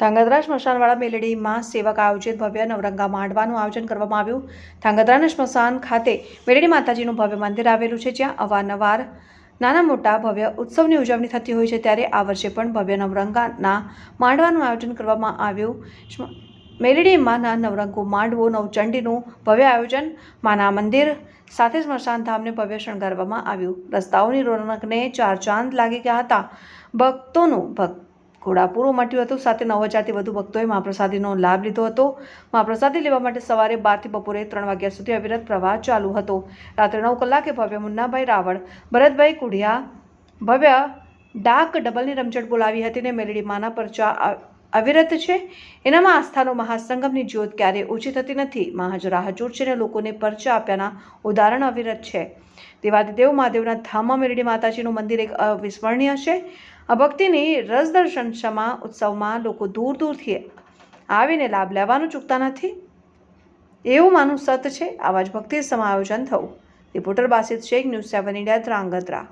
ધાંગધ્રા સ્મશાનવાળા મેલેડીમાં સેવક આયોજિત ભવ્ય નવરંગા માંડવાનું આયોજન કરવામાં આવ્યું. ધાંગધ્રાના સ્મશાન ખાતે મેલેડી માતાજીનું ભવ્ય મંદિર આવેલું છે, જ્યાં અવારનવાર નાના મોટા ભવ્ય ઉત્સવની ઉજવણી થતી હોય છે, ત્યારે આ વર્ષે પણ ભવ્ય નવરંગાના માંડવાનું આયોજન કરવામાં આવ્યું. મેલેડીમાં ના નવરંગો માંડવો, નવચંડીનું ભવ્ય આયોજન, માના મંદિર સાથે સ્મશાન ધામને ભવ્ય શણગારવામાં આવ્યું. રસ્તાઓની રોનકને ચાર ચાંદ લાગી ગયા હતા. ભક્તોનું ભક્ત ઘોડાપુર મટ્યું હતું. સાથે નવ હજારથી વધુ ભક્તોએ મહાપ્રસાદીનો લાભ લીધો હતો. મહાપ્રસાદી લેવા માટે સવારે બારથી બપોરે ત્રણ વાગ્યા સુધી અવિરત પ્રવાહ ચાલુ હતો. રાત્રે નવ કલાકે ભવ્ય મુન્નાભાઈ રાવળ, ભરતભાઈ કુઢિયા ભવ્ય ડાક ડબલની રમઝટ બોલાવી હતી ને મેલડી માના પરચા અવિરત છે. એનામાં આસ્થાનો મહાસંગમની જ્યોત ક્યારેય ઓછી થતી નથી. મહાજ હજુર છે ને લોકોને પરચા આપ્યાના ઉદાહરણ અવિરત છે. દેવાદિદેવ મહાદેવના ધામમાં મેરડી માતાજીનું મંદિર એક અવિસ્મરણીય છે. આ ભક્તિની રસદર્શન ક્ષમા ઉત્સવમાં લોકો દૂર દૂરથી આવીને લાભ લેવાનું ચૂકતા નથી. એવું માનું સત છે. આવા જ ભક્તિ સમાયોજન થવું. Reporter Basit Sheikh, news seven India, Dhrangadhra.